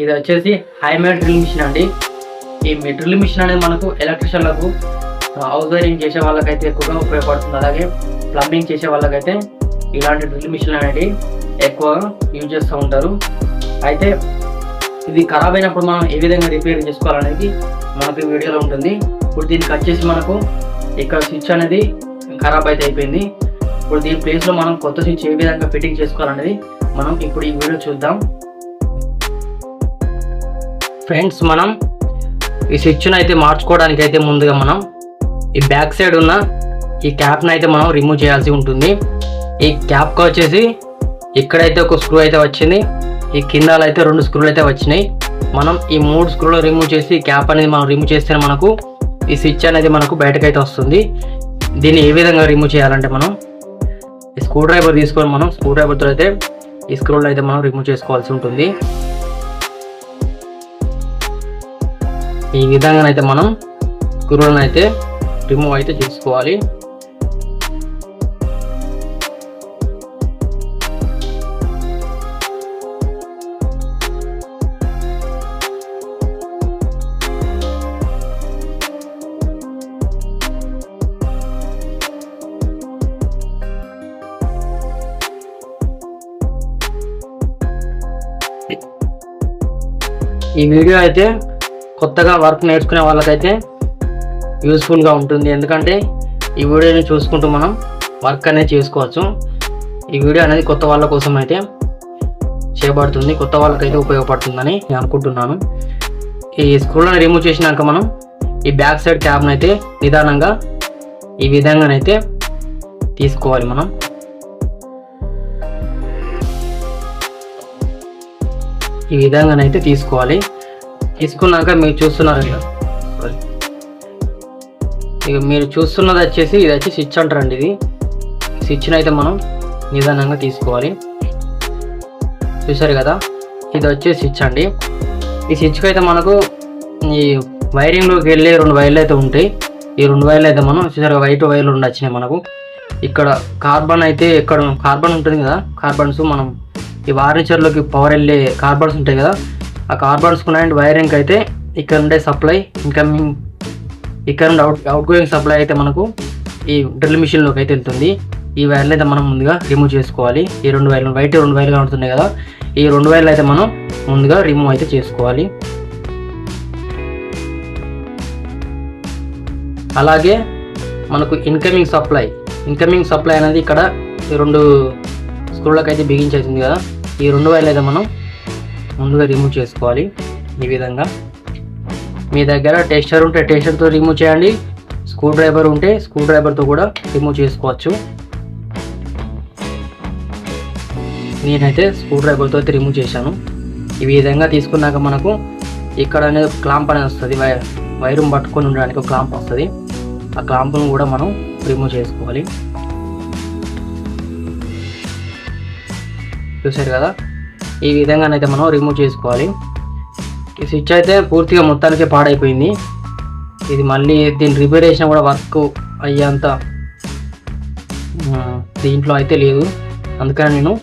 ఇది వచ్చేసి హైమేడ్ drill machine అండి. ఈ డ్రిల్ మిషన్ అనేది మనకు ఎలక్ట్రిషియన్లకు హౌస్ వైరింగ్ చేసే వాళ్ళకైతే ఎక్కువగా ఉపయోగపడుతుంది. అలాగే ప్లంబింగ్ చేసే వాళ్ళకైతే ఇలాంటి డ్రిల్ మిషన్ అనేది ఎక్కువగా యూజ్ చేస్తూ ఉంటారు. అయితే ఇది ఖరాబ్ అయినప్పుడు మనం ఏ విధంగా రిపేర్ చేసుకోవాలనేది మనకు వీడియోలో ఉంటుంది. ఇప్పుడు దీనికి వచ్చేసి మనకు ఇక్కడ స్విచ్ అనేది ఖరాబ్ అయితే అయిపోయింది. ఇప్పుడు దీని ప్లేస్లో మనం కొత్త స్విచ్ ఏ విధంగా ఫిట్టింగ్ చేసుకోవాలనేది మనం ఇప్పుడు ఈ వీడియో చూద్దాం. ఫ్రెండ్స్ మనం ఈ స్విచ్ను అయితే మార్చుకోవడానికి అయితే ముందుగా మనం ఈ బ్యాక్ సైడ్ ఉన్న ఈ క్యాప్ని అయితే మనం రిమూవ్ చేయాల్సి ఉంటుంది. ఈ క్యాప్కి వచ్చేసి ఇక్కడైతే ఒక స్క్రూ అయితే వచ్చింది. ఈ కిందాలు అయితే రెండు స్క్రూలు అయితే వచ్చినాయి. మనం ఈ మూడు స్క్రూలు రిమూవ్ చేసి క్యాప్ అనేది మనం రిమూవ్ చేస్తే మనకు ఈ స్విచ్ అనేది మనకు బయటకైతే వస్తుంది. దీన్ని ఏ విధంగా రిమూవ్ చేయాలంటే మనం ఈ స్క్రూ డ్రైవర్ తీసుకొని మనం స్క్రూ డ్రైవర్తో అయితే ఈ స్క్రూలు అయితే మనం రిమూవ్ చేసుకోవాల్సి ఉంటుంది. ఈ విధంగానైతే మనం స్క్రూలను అయితే రిమూవ్ అయితే చేసుకోవాలి. ఈ వీడియో అయితే కొత్తగా వర్క్ నేర్చుకునే వాళ్ళకైతే యూస్ఫుల్గా ఉంటుంది. ఎందుకంటే ఈ వీడియోని చూసుకుంటూ మనం వర్క్ అనేది చేసుకోవచ్చు. ఈ వీడియో అనేది కొత్త వాళ్ళ కోసం అయితే చేయబడుతుంది. కొత్త వాళ్ళకైతే ఉపయోగపడుతుందని నేను అనుకుంటున్నాను. ఈ స్క్రూలను రిమూవ్ చేసినాక మనం ఈ బ్యాక్ సైడ్ ట్యాబ్ని అయితే నిదానంగా ఈ విధంగానైతే తీసుకోవాలి మనం. ఈ విధంగానైతే తీసుకోవాలి. తీసుకున్నాక మీరు చూస్తున్నారు కదా సారీ ఇక మీరు చూస్తున్నది వచ్చేసి ఇది వచ్చి స్విచ్ అంటారండి ఇది. స్విచ్ని అయితే మనం నిదానంగా తీసుకోవాలి. చూసారు కదా? ఇది వచ్చే స్విచ్ అండి. ఈ స్విచ్కి అయితే మనకు ఈ వైరింగ్లోకి వెళ్ళే రెండు వైర్లు అయితే ఉంటాయి. ఈ రెండు వైర్లు అయితే మనం చూసారు వైట్ వైర్లు రెండు వచ్చినాయి మనకు. ఇక్కడ కార్బన్ అయితే ఇక్కడ కార్బన్ ఉంటుంది కదా? కార్బన్స్ మనం ఈ వార్నిచర్లోకి పవర్ వెళ్ళే కార్బన్స్ ఉంటాయి కదా? ఆ కార్బన్స్ అండ్ వైరింగ్ అయితే ఇక్కడ ఉండే సప్లై ఇన్కమింగ్ ఇక్కడ నుండి అవుట్ అవుట్ గోయింగ్ సప్లై అయితే మనకు ఈ డ్రిల్ మిషన్లోకి అయితే వెళ్తుంది. ఈ వైర్లు అయితే మనం ముందుగా రిమూవ్ చేసుకోవాలి. ఈ రెండు వైర్లు వైట్ రెండు వైర్లు ఉంటున్నాయి కదా. ఈ రెండు వైర్లు అయితే మనం ముందుగా రిమూవ్ అయితే చేసుకోవాలి. అలాగే మనకు ఇన్కమింగ్ సప్లై ఇన్కమింగ్ సప్లై అనేది ఇక్కడ ఈ రెండు స్క్రూలకు అయితే బిగించేసింది కదా. ఈ రెండు వైర్లు అయితే మనం ముందుగా రిమూవ్ చేసుకోవాలి. ఈ విధంగా. మీ దగ్గర టెస్టర్ ఉంటే టెస్టర్తో రిమూవ్ చేయండి. స్క్రూ డ్రైవర్ ఉంటే స్క్రూ డ్రైవర్తో కూడా రిమూవ్ చేసుకోవచ్చు. నేనైతే స్క్రూ డ్రైవర్తో అయితే రిమూవ్ చేశాను. ఈ విధంగా తీసుకున్నాక మనకు ఇక్కడ అనేది క్లాంప్ అనేది వస్తుంది. వై వైరు పట్టుకొని ఉండడానికి ఒక క్లాంప్ వస్తుంది. ఆ క్లాంప్ను కూడా మనం రిమూవ్ చేసుకోవాలి. చూసారు కదా? ఈ విధంగానైతే మనం రిమూవ్ చేసుకోవాలి. ఈ స్విచ్ అయితే పూర్తిగా మొత్తానికే పాడైపోయింది. ఇది మళ్ళీ దీన్ని రిపేర్ చేసినా కూడా వర్క్ అయ్యేంత దీంట్లో అయితే లేదు. అందుకని నేను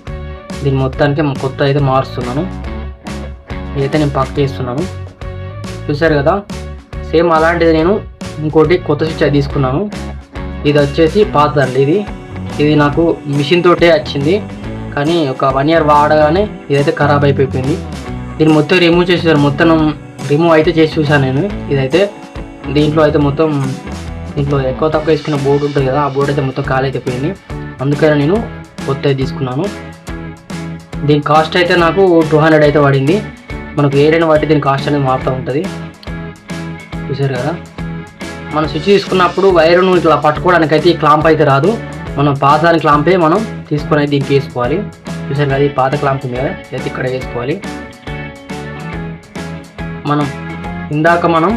దీని మొత్తానికి కొత్త అయితే మారుస్తున్నాను. ఇదైతే నేను పక్క చేస్తున్నాను. చూసారు కదా? సేమ్ అలాంటిది నేను ఇంకోటి కొత్త స్విచ్ అది తీసుకున్నాను. ఇది వచ్చేసి పాతదండి ఇది. ఇది నాకు మిషన్ తోటే వచ్చింది. కానీ ఒక వన్ ఇయర్ వాడగానే ఇదైతే ఖరాబ్ అయిపోయింది. దీన్ని మొత్తం రిమూవ్ చేసేసారు మొత్తం రిమూవ్ అయితే చేసి చూసాను నేను. ఇదైతే దీంట్లో అయితే మొత్తం దీంట్లో ఎక్కువ తక్కువ వేసుకున్న బోర్డు ఉంటుంది కదా ఆ బోర్డు అయితే మొత్తం ఖాళీ అయిపోయింది అందుకనే నేను కొత్త తీసుకున్నాను. దీని కాస్ట్ అయితే నాకు టూ హండ్రెడ్ అయితే పడింది. మనకు ఏదైనా బట్టి దీని కాస్ట్ అనేది మారుతూ ఉంటుంది. చూసారు కదా? మనం స్విచ్ తీసుకున్నప్పుడు వైరును ఇట్లా పట్టుకోవడానికి అయితే ఈ క్లాంప్ అయితే రాదు. మనం పాత క్లాంపే మనం తీసుకొని అయితే దీనికి వేసుకోవాలి. చూసారు కదా ఈ పాత క్లాంప్ ఉంది కదా అయితే ఇక్కడ వేసుకోవాలి. మనం ఇందాక మనం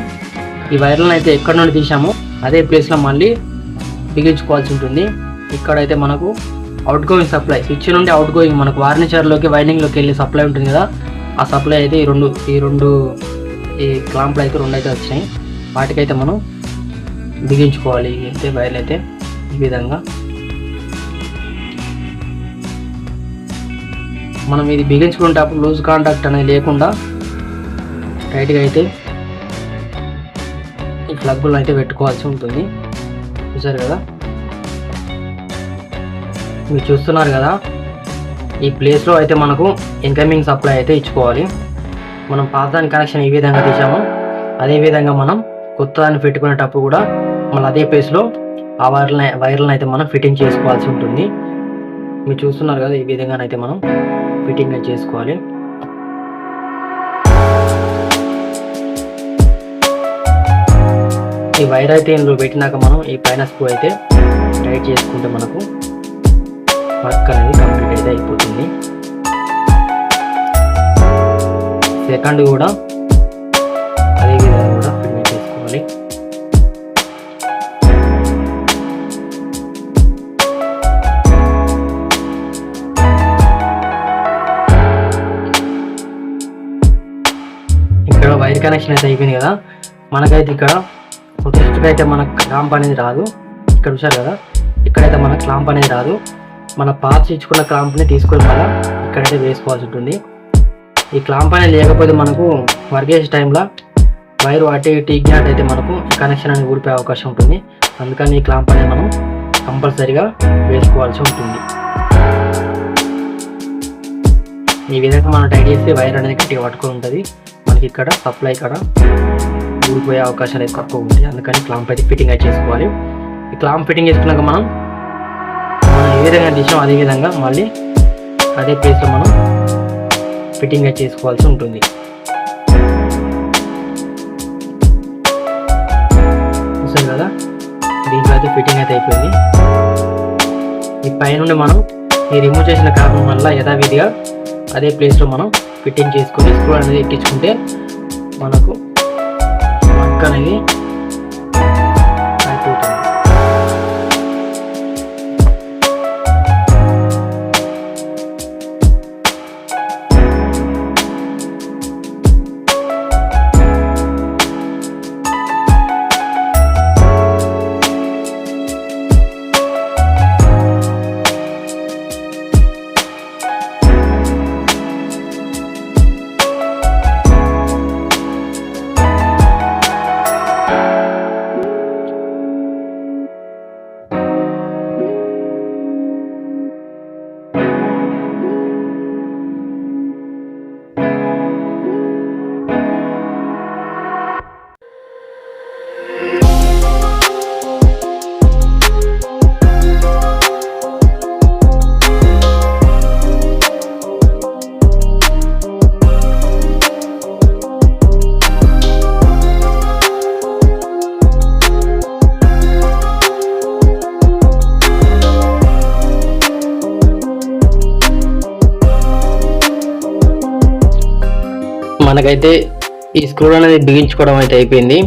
ఈ వైర్లను అయితే ఎక్కడి నుండి తీసామో అదే ప్లేస్లో మళ్ళీ బిగించుకోవాల్సి ఉంటుంది. ఇక్కడైతే మనకు అవుట్ గోయింగ్ సప్లై స్విచ్ నుండి అవుట్ గోయింగ్ మనకు వార్నిచర్లోకి వైండింగ్లోకి వెళ్ళి సప్లై ఉంటుంది కదా ఆ సప్లై అయితే ఈ రెండు ఈ రెండు ఈ క్లాంప్లు అయితే రెండు అయితే వచ్చినాయి. వాటికైతే మనం బిగించుకోవాలి. అయితే వైర్లు అయితే ఈ విధంగా మనం ఇది బిగించుకునేటప్పుడు లూజ్ కాంటాక్ట్ అనేది లేకుండా టైట్గా అయితే ఈ ప్లగ్లు అయితే పెట్టుకోవాల్సి ఉంటుంది. చూసారు కదా? మీరు చూస్తున్నారు కదా? ఈ ప్లేస్లో అయితే మనకు ఇన్కమింగ్ సప్లై అయితే ఇచ్చుకోవాలి. మనం పాత దాని కనెక్షన్ ఈ విధంగా తీసామో. అదే విధంగా మనం కొత్త దాన్ని పెట్టుకునేటప్పుడు కూడా మళ్ళీ అదే ప్లేస్లో ఆ వైర్లని వైర్లను అయితే మనం ఫిట్టింగ్ చేసుకోవాల్సి ఉంటుంది. మీరు చూస్తున్నారు కదా ఈ విధంగానైతే మనం ఫిట్టింగ్ అయితే చేసుకోవాలి. ఈ వైర్ అయితే ఇందులో పెట్టినాక మనం ఈ పైన స్క్రూ అయితే టైట్ చేసుకుంటే మనకు వర్క్ అనేది కంప్లీట్ అయితే అయిపోతుంది. సెకండ్ కూడా వైర్ అయితే అయిపోయింది కదా. మనకైతే ఇక్కడ ఫస్ట్కి అయితే మనకు క్లాంప్ అనేది రాదు. ఇక్కడ చూసారు కదా. ఇక్కడైతే మనకు క్లాంప్ అనేది రాదు. మన పార్ట్స్ ఇచ్చుకున్న క్లాంప్ని తీసుకొని మళ్ళీ ఇక్కడైతే వేసుకోవాల్సి ఉంటుంది. ఈ క్లాంప్ అనేది లేకపోతే మనకు వర్క్ టైంలో వైర్ అటు ఇటు ఇగ్నాట్ అయితే మనకు కనెక్షన్ అనేది ఊడిపోయే అవకాశం ఉంటుంది. అందుకని ఈ క్లాంప్ అనేది మనం కంపల్సరీగా వేసుకోవాల్సి ఉంటుంది. ఈ విధంగా మనం టైట్ చేస్తే వైర్ అనేది గట్టిగా పట్టుకొని ఉంటుంది. మనకి ఇక్కడ సప్లై ఇక్కడ ఊడిపోయే అవకాశాలు అయితే తక్కువ ఉంటాయి. అందుకని క్లాంప్ అయితే ఫిట్టింగ్ అయితే చేసుకోవాలి. ఈ క్లాంప్ ఫిట్టింగ్ చేసుకున్నాక మనం మనం ఏ విధంగా తీసాం అదే విధంగా మళ్ళీ అదే ప్లేస్లో మనం ఫిట్టింగ్ అయితే చేసుకోవాల్సి ఉంటుంది. చూసారు కదా? దీంట్లో అయితే ఫిట్టింగ్ అయితే అయిపోయింది. ఈ పైనుండి మనం ఈ రిమూవ్ చేసిన కారణం వల్ల యథావిధిగా అదే ప్లేస్లో మనం ఫిట్టింగ్ చేసుకొని స్క్రూ అనేది ఎక్కించుకుంటే మనకు వర్క్ అనేది మనకైతే ఈ స్క్రూ అనేది బిగించుకోవడం అయితే అయిపోయింది.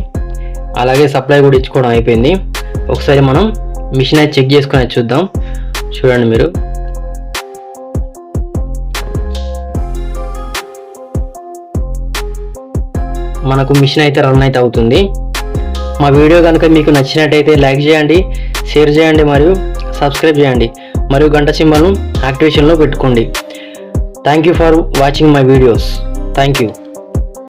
అలాగే సప్లై కూడా ఇచ్చుకోవడం అయిపోయింది. ఒకసారి మనం మిషన్ అయితే చెక్ చేసుకొని చూద్దాం. చూడండి మీరు. మనకు మిషన్ అయితే రన్ అయితే అవుతుంది. మా వీడియో కనుక మీకు నచ్చినట్టయితే లైక్ చేయండి షేర్ చేయండి మరియు సబ్స్క్రైబ్ చేయండి. మరియు గంట సింబల్ను యాక్టివేషన్లో పెట్టుకోండి. Thank you for watching my videos thank you